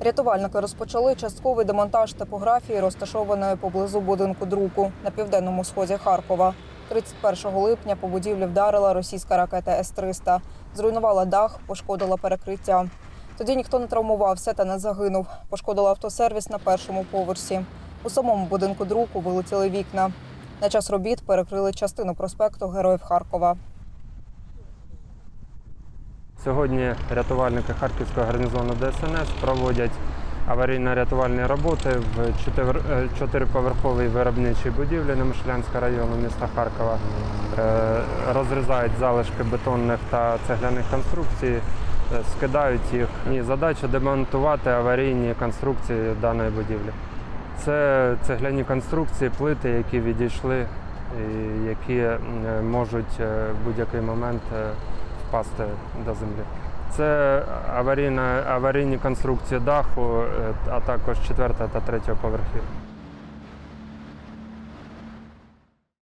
Рятувальники розпочали частковий демонтаж типографії, розташованої поблизу будинку друку на південному сході Харкова. 31 липня по будівлі вдарила російська ракета С-300. Зруйнувала дах, пошкодила перекриття. Тоді ніхто не травмувався та не загинув. Пошкодила автосервіс на першому поверсі. У самому будинку друку вилетіли вікна. На час робіт перекрили частину проспекту Героїв Харкова. Сьогодні рятувальники Харківського гарнізону ДСНС проводять аварійно-рятувальні роботи в е, чотириповерховій виробничій будівлі Немишлянського району міста Харкова. Е, Розрізають залишки бетонних та цегляних конструкцій, е, скидають їх. І задача демонтувати аварійні конструкції даної будівлі. Це цегляні конструкції, плити, які відійшли, і які можуть в будь-який момент впасти до землі. Це аварійна, аварійні конструкції даху, е, а також четвертого та третього поверхів.